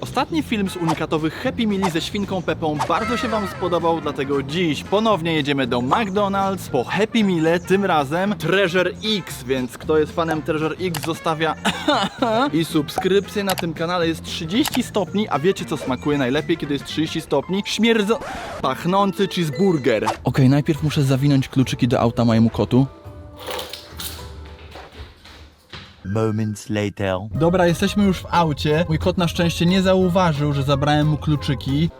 Ostatni film z unikatowych Happy Meali ze świnką Pepą bardzo się wam spodobał, dlatego dziś ponownie jedziemy do McDonald's po Happy Meale, tym razem Treasure X, więc kto jest fanem Treasure X zostawia i subskrypcję na tym kanale jest 30 stopni, a wiecie co smakuje najlepiej, kiedy jest 30 stopni? Śmierdzo... pachnący cheeseburger. Okej, najpierw muszę zawinąć kluczyki do auta mojemu kotu. Moments later. Dobra, jesteśmy już w aucie. Mój kot na szczęście nie zauważył, że zabrałem mu kluczyki.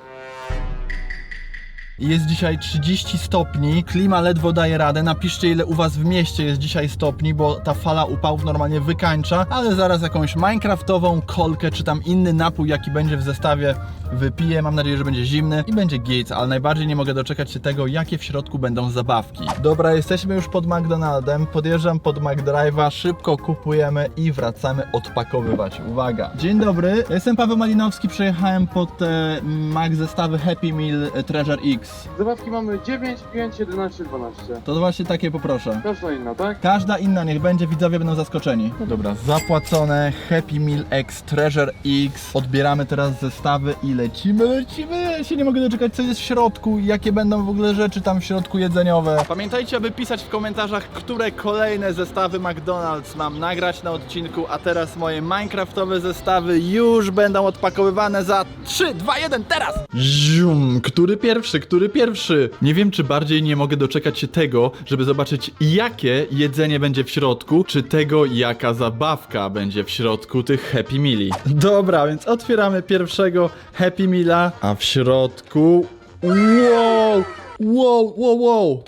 Jest dzisiaj 30 stopni, klima ledwo daje radę. Napiszcie ile u was w mieście jest dzisiaj stopni, bo ta fala upałów normalnie wykańcza, ale zaraz jakąś minecraftową kolkę czy tam inny napój jaki będzie w zestawie wypiję. Mam nadzieję, że będzie zimny i będzie git, ale najbardziej nie mogę doczekać się tego, jakie w środku będą zabawki. Dobra, jesteśmy już pod McDonaldem, podjeżdżam pod McDrive'a, szybko kupujemy i wracamy odpakowywać. Uwaga. Dzień dobry, jestem Paweł Malinowski, przyjechałem pod te Mac zestawy Happy Meal e, Treasure X. Zabawki mamy 9, 5, 11, 12. To właśnie takie poproszę. Każda inna, tak? Każda inna niech będzie, widzowie będą zaskoczeni. Dobra, zapłacone, Happy Meal X, Treasure X. Odbieramy teraz zestawy i lecimy, lecimy. Ja się nie mogę doczekać, co jest w środku, jakie będą w ogóle rzeczy tam w środku jedzeniowe. Pamiętajcie, aby pisać w komentarzach, które kolejne zestawy McDonald's mam nagrać na odcinku, a teraz moje Minecraftowe zestawy już będą odpakowywane za 3, 2, 1, teraz! Zium, który pierwszy, który pierwszy? Nie wiem, czy bardziej nie mogę doczekać się tego, żeby zobaczyć, jakie jedzenie będzie w środku, czy tego, jaka zabawka będzie w środku tych Happy Meali. Dobra, więc otwieramy pierwszego Happy Meala, a w środku... Wow! Wow, wow, wow!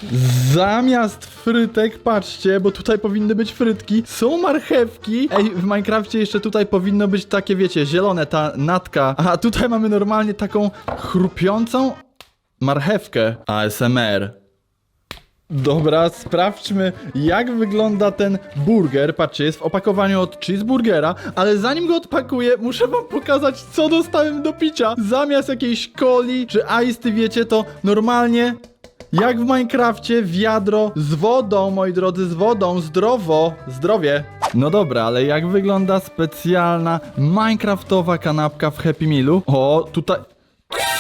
Zamiast frytek, patrzcie, bo tutaj powinny być frytki, są marchewki. Ej, w Minecrafcie jeszcze tutaj powinno być takie, wiecie, zielone, ta natka. A tutaj mamy normalnie taką chrupiącą marchewkę. ASMR. Dobra, sprawdźmy jak wygląda ten burger. Patrzcie, jest w opakowaniu od cheeseburgera, ale zanim go odpakuję, muszę wam pokazać co dostałem do picia. Zamiast jakiejś coli czy ice, wiecie, to normalnie jak w Minecrafcie wiadro z wodą, moi drodzy, z wodą, zdrowo, zdrowie. No dobra, ale jak wygląda specjalna Minecraftowa kanapka w Happy Mealu? O, tutaj...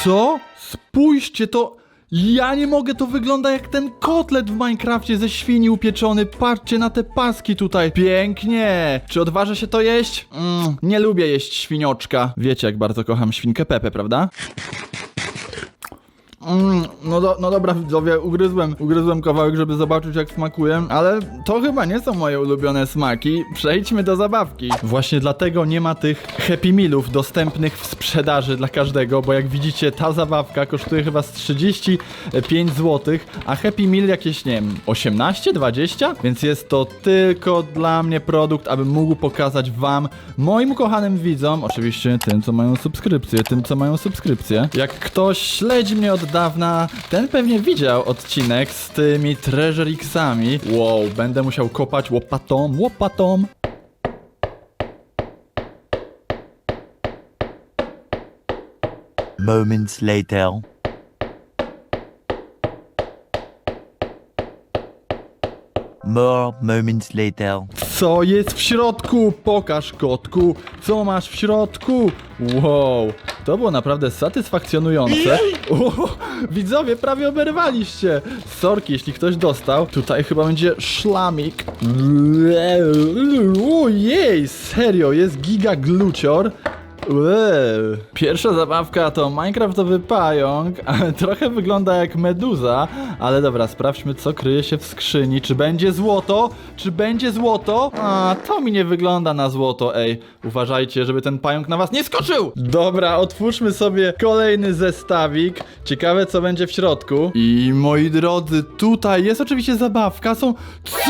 Co? Spójrzcie, to... Ja nie mogę, to wygląda jak ten kotlet w Minecrafcie ze świni upieczony. Patrzcie na te paski tutaj. Pięknie. Czy odważę się to jeść? Mm, nie lubię jeść świnioczka. Wiecie, jak bardzo kocham świnkę Pepę, prawda? Mm, no, do, no dobra, widzowie, ugryzłem, ugryzłem kawałek, żeby zobaczyć jak smakuje, ale to chyba nie są moje ulubione smaki. Przejdźmy do zabawki. Właśnie dlatego nie ma tych Happy Mealów dostępnych w sprzedaży dla każdego, bo jak widzicie, ta zabawka kosztuje chyba z 35 zł, a Happy Meal jakieś, nie wiem, 18, 20? Więc jest to tylko dla mnie produkt, abym mógł pokazać wam, moim kochanym widzom, oczywiście tym, co mają subskrypcję, tym, co mają subskrypcję. Jak ktoś śledzi mnie od dawna, ten pewnie widział odcinek z tymi Treasure Xami. Wow, będę musiał kopać łopatą, łopatą. Moments later. More moments later. Co jest w środku? Pokaż kotku, co masz w środku? Wow, to było naprawdę satysfakcjonujące. O, widzowie, prawie oberwaliście. Sorki, jeśli ktoś dostał. Tutaj chyba będzie szlamik. Ojej, serio, jest giga glucior. Eee. Pierwsza zabawka to Minecraftowy pająk, trochę wygląda jak meduza, ale dobra, sprawdźmy co kryje się w skrzyni. Czy będzie złoto? Czy będzie złoto? A, to mi nie wygląda na złoto, ej. Uważajcie, żeby ten pająk na was nie skoczył! Dobra, otwórzmy sobie kolejny zestawik. Ciekawe co będzie w środku. I moi drodzy, tutaj jest oczywiście zabawka, są... Co?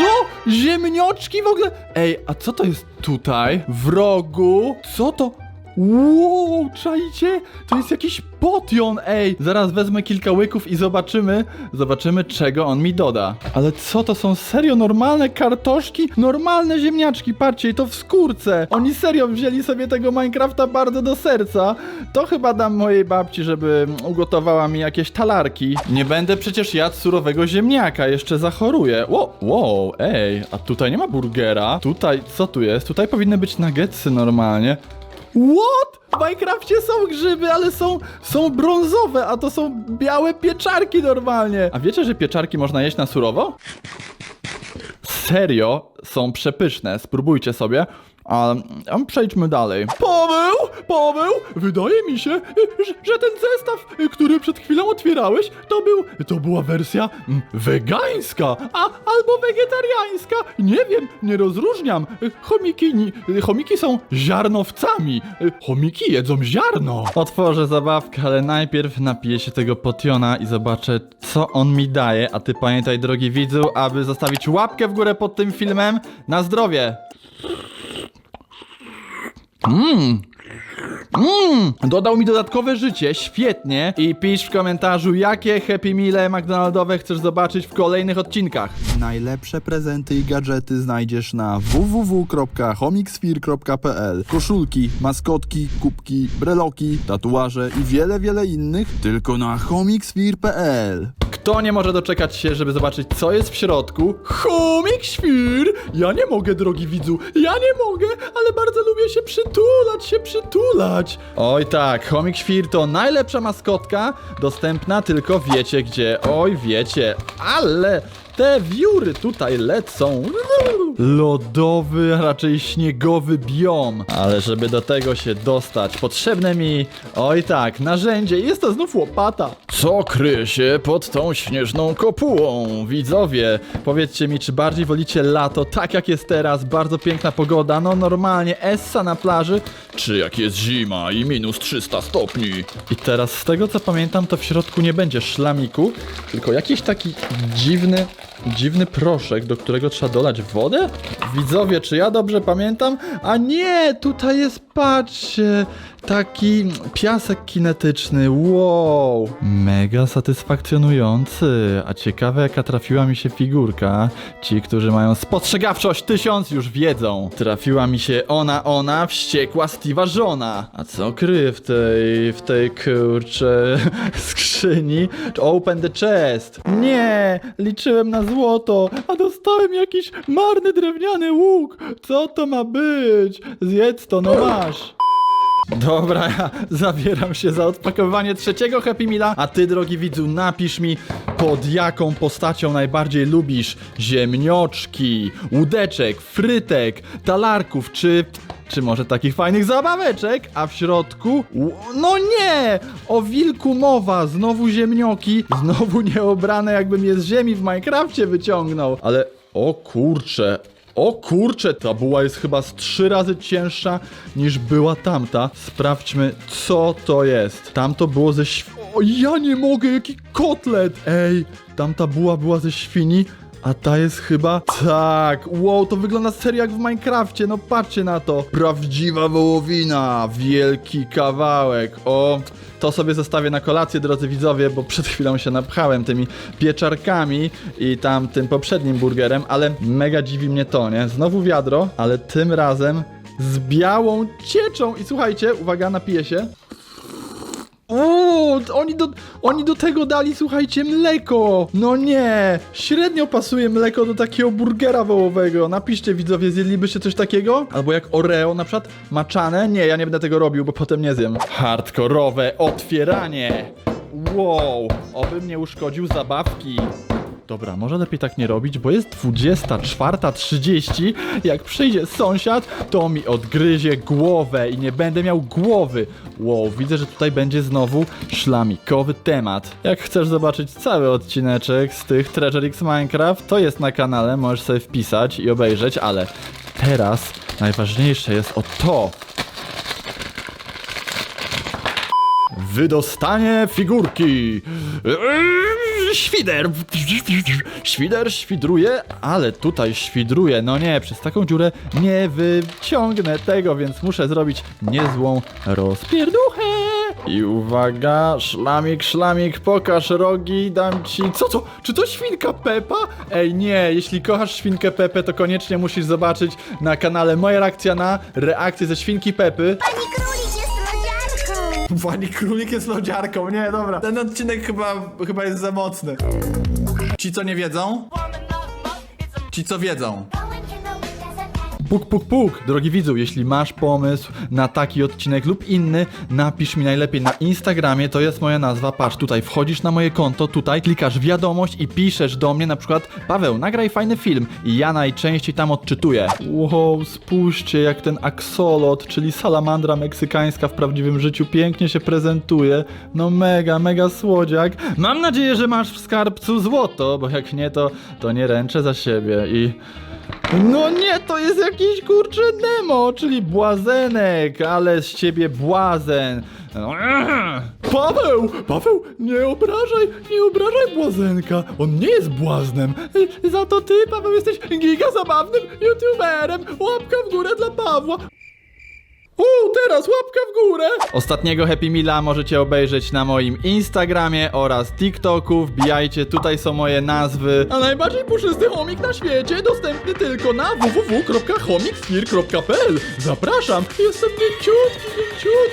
Ziemnioczki w ogóle? Ej, a co to jest tutaj? W rogu? Co to? Wow, czajcie? To jest jakiś potion, ej! Zaraz wezmę kilka łyków i zobaczymy, zobaczymy czego on mi doda. Ale co to są serio normalne kartoszki? Normalne ziemniaczki, patrzcie, to w skórce. Oni serio wzięli sobie tego Minecrafta bardzo do serca. To chyba dam mojej babci, żeby ugotowała mi jakieś talarki. Nie będę przecież jadł surowego ziemniaka, jeszcze zachoruję. Wow, wow, ej, a tutaj nie ma burgera. Tutaj, co tu jest? Tutaj powinny być nuggetsy normalnie. What? W Minecrafcie są grzyby, ale są, są brązowe, a to są białe pieczarki normalnie. A wiecie, że pieczarki można jeść na surowo? Serio, są przepyszne. Spróbujcie sobie. A, a przejdźmy dalej. Paweł! Paweł! Wydaje mi się, że, że ten zestaw, który przed chwilą otwierałeś, to był. to była wersja mm, wegańska, a albo wegetariańska. Nie wiem, nie rozróżniam. Chomiki, ni- chomiki są ziarnowcami. Chomiki jedzą ziarno. Otworzę zabawkę, ale najpierw napiję się tego potiona i zobaczę, co on mi daje. A ty pamiętaj, drogi widzu, aby zostawić łapkę w górę pod tym filmem. Na zdrowie! Mmm. Mmm, dodał mi dodatkowe życie, świetnie. I pisz w komentarzu, jakie Happy Meale McDonaldowe chcesz zobaczyć w kolejnych odcinkach. Najlepsze prezenty i gadżety znajdziesz na www.homixfear.pl Koszulki, maskotki, kubki, breloki, tatuaże i wiele, wiele innych tylko na homixfear.pl Kto nie może doczekać się, żeby zobaczyć, co jest w środku? Chomik świr! Ja nie mogę, drogi widzu, ja nie mogę, ale bardzo lubię się przytulać, się przytulać. Oj tak, Chomik Świr to najlepsza maskotka, dostępna tylko wiecie gdzie. Oj, wiecie, ale te wióry tutaj lecą. Lodowy, a raczej śniegowy biom. Ale żeby do tego się dostać, potrzebne mi, oj tak, narzędzie. Jest to znów łopata. Co kryje się pod tą śnieżną kopułą? Widzowie, powiedzcie mi, czy bardziej wolicie lato, tak jak jest teraz, bardzo piękna pogoda, no normalnie essa na plaży, czy jak jest zima i minus 300 stopni? I teraz z tego co pamiętam, to w środku nie będzie szlamiku, tylko jakiś taki dziwny Dziwny proszek, do którego trzeba dolać wodę? Widzowie, czy ja dobrze pamiętam? A nie, tutaj jest, patrzcie, taki piasek kinetyczny, wow. Mega satysfakcjonujący, a ciekawe jaka trafiła mi się figurka. Ci, którzy mają spostrzegawczość tysiąc już wiedzą. Trafiła mi się ona, ona, wściekła Steve'a żona. A co kryje w tej, w tej kurcze skrzyni? Open the chest. Nie, liczyłem na złoto, a dostałem jakiś marny drewniany łuk. Co to ma być? Zjedz to, no masz. Dobra, ja zabieram się za odpakowywanie trzeciego Happy Meala, a ty, drogi widzu, napisz mi, pod jaką postacią najbardziej lubisz ziemnioczki, łódeczek, frytek, talarków, czy... Czy może takich fajnych zabaweczek? A w środku? No nie! O wilku mowa, znowu ziemnioki, znowu nieobrane jakbym je z ziemi w Minecrafcie wyciągnął. Ale, o kurcze, o kurczę, ta buła jest chyba z trzy razy cięższa niż była tamta. Sprawdźmy, co to jest. Tamto było ze św... O, ja nie mogę, jaki kotlet! Ej, tamta buła była ze świni, a ta jest chyba... Tak, wow, to wygląda serio jak w Minecrafcie, no patrzcie na to. Prawdziwa wołowina, wielki kawałek. O, to sobie zostawię na kolację, drodzy widzowie, bo przed chwilą się napchałem tymi pieczarkami i tam tym poprzednim burgerem, ale mega dziwi mnie to, nie? Znowu wiadro, ale tym razem z białą cieczą. I słuchajcie, uwaga, napiję się. Uuu, oni do, oni do tego dali, słuchajcie, mleko. No nie, średnio pasuje mleko do takiego burgera wołowego. Napiszcie widzowie, zjedlibyście coś takiego? Albo jak Oreo na przykład, maczane? Nie, ja nie będę tego robił, bo potem nie zjem. Hardkorowe otwieranie. Wow, obym nie uszkodził zabawki. Dobra, może lepiej tak nie robić, bo jest 24.30. Jak przyjdzie sąsiad, to mi odgryzie głowę i nie będę miał głowy. Wow, widzę, że tutaj będzie znowu szlamikowy temat. Jak chcesz zobaczyć cały odcineczek z tych Treasure X Minecraft, to jest na kanale, możesz sobie wpisać i obejrzeć, ale teraz najważniejsze jest o to. Wydostanie figurki. Eee, Świder. Świder świdruje, ale tutaj świdruje. No nie, przez taką dziurę nie wyciągnę tego, więc muszę zrobić niezłą rozpierduchę. I uwaga, szlamik, szlamik, pokaż rogi, dam ci... Co to? Czy to świnka Pepa? Ej, nie, jeśli kochasz świnkę Pepę, to koniecznie musisz zobaczyć na kanale moja reakcja na reakcję ze świnki Pepy. Pani Królik jest lodziarką, nie, dobra. Ten odcinek chyba, chyba jest za mocny. Ci, co nie wiedzą? Ci, co wiedzą. Puk, puk, puk. Drogi widzu, jeśli masz pomysł na taki odcinek lub inny, napisz mi najlepiej na Instagramie, to jest moja nazwa. Patrz, tutaj wchodzisz na moje konto, tutaj klikasz wiadomość i piszesz do mnie na przykład Paweł, nagraj fajny film i ja najczęściej tam odczytuję. Wow, spójrzcie jak ten aksolot, czyli salamandra meksykańska w prawdziwym życiu pięknie się prezentuje. No mega, mega słodziak. Mam nadzieję, że masz w skarbcu złoto, bo jak nie, to, to nie ręczę za siebie i... No nie, to jest jakiś kurczę Nemo, czyli błazenek, ale z ciebie błazen. Paweł, Paweł, nie obrażaj, nie obrażaj błazenka, on nie jest błaznem. Za to ty, Paweł, jesteś giga zabawnym youtuberem. Łapka w górę dla Pawła. U, teraz łapka w górę! Ostatniego Happy Meala możecie obejrzeć na moim Instagramie oraz TikToku. Wbijajcie, tutaj są moje nazwy. A najbardziej puszysty chomik na świecie dostępny tylko na www.chomiksphere.pl Zapraszam, jestem mięciutki, mięciutki.